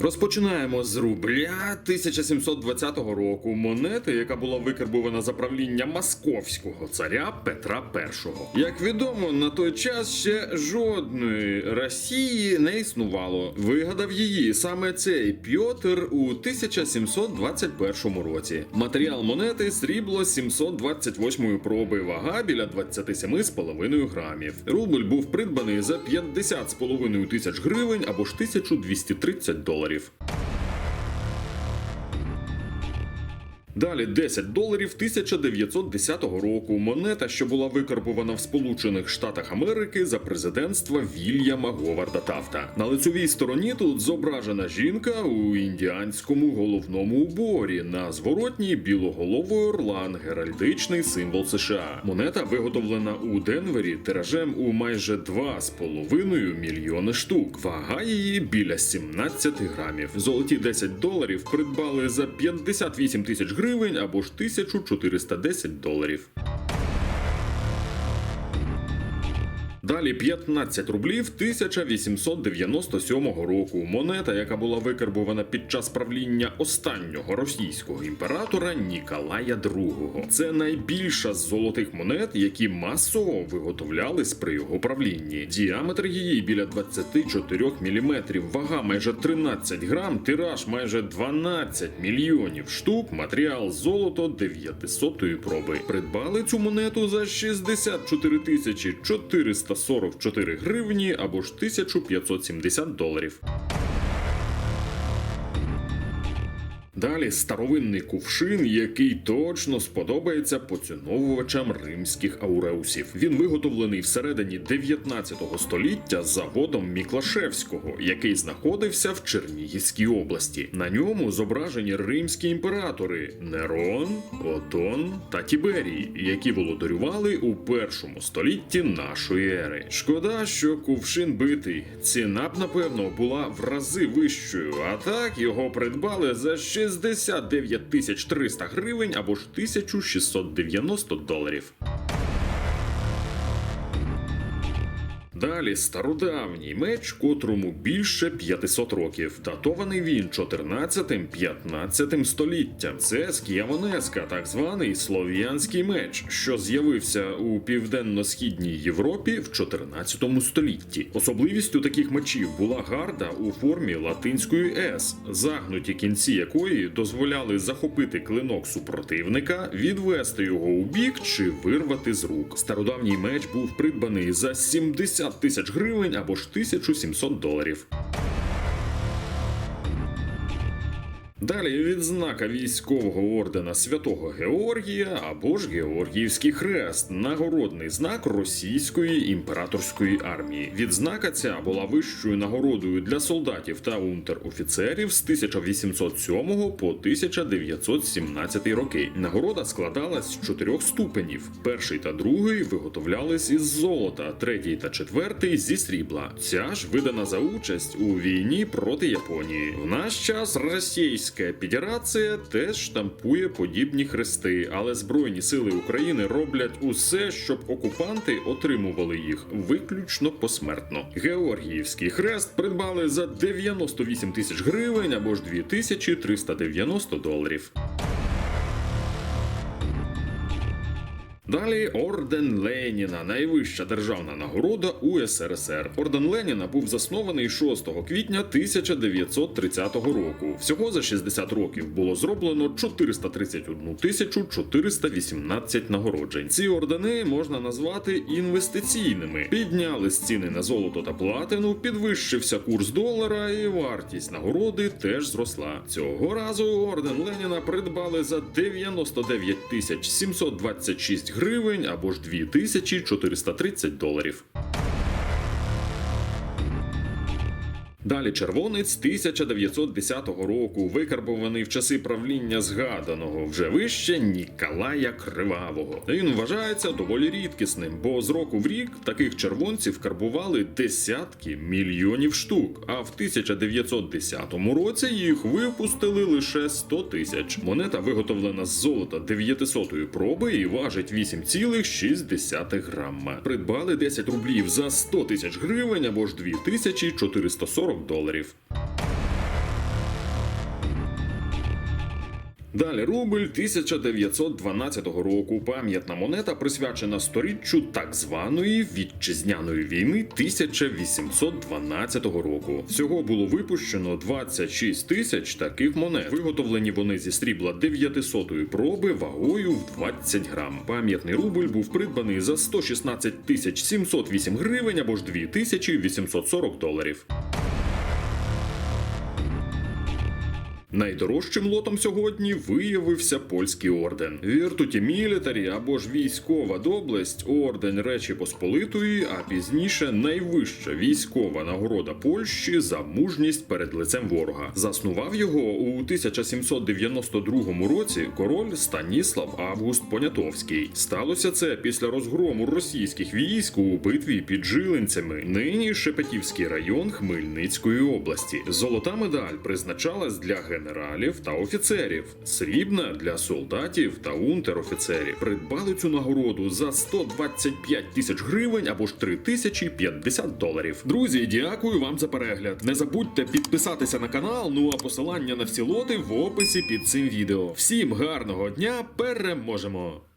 Розпочинаємо з рубля 1720 року. Монети, яка була викарбована за правління московського царя Петра І. Як відомо, на той час ще жодної Росії не існувало. Вигадав її саме цей Пьотр у 1721 році. Матеріал монети срібло 728 проби, вага біля 27,5 грамів. Рубль був придбаний за 50,5 тисяч гривень або ж 1230 доларів доларів. Далі 10 доларів 1910 року. Монета, що була викарбована в Сполучених Штатах Америки за президентства Вільяма Говарда Тафта. На лицевій стороні тут зображена жінка у індіанському головному уборі. На зворотній білоголовий орлан, геральдичний символ США. Монета виготовлена у Денвері тиражем у майже 2,5 мільйони штук. Вага її біля 17 грамів. Золоті 10 доларів придбали за 58 тисяч гривень або ж 1410 доларів. Далі 15 рублів 1897 року. Монета, яка була викарбована під час правління останнього російського імператора Ніколая II. Це найбільша з золотих монет, які масово виготовлялись при його правлінні. Діаметр її біля 24 мм, вага майже 13 грам, тираж майже 12 мільйонів штук, матеріал золото 900 проби. Придбали цю монету за 64 тисячі 400 44 гривні або ж 1570 доларів. Далі старовинний кувшин, який точно сподобається поціновувачам римських ауреусів. Він виготовлений всередині 19 століття заводом Міклашевського, який знаходився в Чернігівській області. На ньому зображені римські імператори Нерон, Отон та Тіберій, які володарювали у першому столітті нашої ери. Шкода, що кувшин битий. Ціна б напевно була в рази вищою, а так його придбали за 69 тисяч 300 гривень або ж 1690 доларів. Далі стародавній меч, котрому більше 500 років. Датований він 14-15 століттям. Це скіявонеска, так званий слов'янський меч, що з'явився у південно-східній Європі в 14 столітті. Особливістю таких мечів була гарда у формі латинської С, загнуті кінці якої дозволяли захопити клинок супротивника, відвести його у бік чи вирвати з рук. Стародавній меч був придбаний за 70 тисяч гривень або ж 1700 доларів. Далі відзнака військового ордена Святого Георгія або ж Георгіївський хрест, нагородний знак російської імператорської армії. Відзнака ця була вищою нагородою для солдатів та унтер-офіцерів з 1807 по 1917 роки. Нагорода складалась з чотирьох ступенів. Перший та другий виготовлялись із золота, третій та четвертий зі срібла. Ця ж видана за участь у війні проти Японії. В наш час російська Федерація теж штампує подібні хрести, але Збройні сили України роблять усе, щоб окупанти отримували їх виключно посмертно. Георгіївський хрест придбали за 98 тисяч гривень або ж 2390 доларів. Далі орден Леніна, найвища державна нагорода у. Орден Леніна був заснований 6 квітня 1930 року. Всього за 60 років було зроблено 431 тисячу 418 нагороджень. Ці ордени можна назвати інвестиційними. Піднялись ціни на золото та платину, підвищився курс долара, і вартість нагороди теж зросла. Цього разу орден Леніна придбали за 99 тисяч 726 гривень або ж 2430 доларів. Далі червонець 1910 року, викарбований в часи правління згаданого вже вище Ніколая Кривавого. Він вважається доволі рідкісним, бо з року в рік таких червонців карбували десятки мільйонів штук. А в 1910 році їх випустили лише 100 тисяч. Монета виготовлена з золота 900-ї проби і важить 8,6 грама. Придбали 10 рублів за 100 тисяч гривень або ж 2440 доларів. Далі рубль 1912 року. Пам'ятна монета присвячена сторіччю так званої вітчизняної війни 1812 року. Всього було випущено 26 тисяч таких монет. Виготовлені вони зі срібла 900-ї проби вагою в 20 грам. Пам'ятний рубль був придбаний за 116 тисяч 708 гривень або ж 2840 доларів. Найдорожчим лотом сьогодні виявився польський орден. Віртуті Мілітарі або ж військова доблесть, орден Речі Посполитої, а пізніше найвища військова нагорода Польщі за мужність перед лицем ворога. Заснував його у 1792 році король Станіслав Август Понятовський. Сталося це після розгрому російських військ у битві під Жилинцями, нині Шепетівський район Хмельницької області. Золота медаль призначалась для генералів та офіцерів, срібна для солдатів та унтер-офіцерів. Придбали цю нагороду за 125 тисяч гривень або ж 3050 доларів. Друзі, дякую вам за перегляд. Не забудьте підписатися на канал. Ну а посилання на всі лоти в описі під цим відео. Всім гарного дня, переможемо!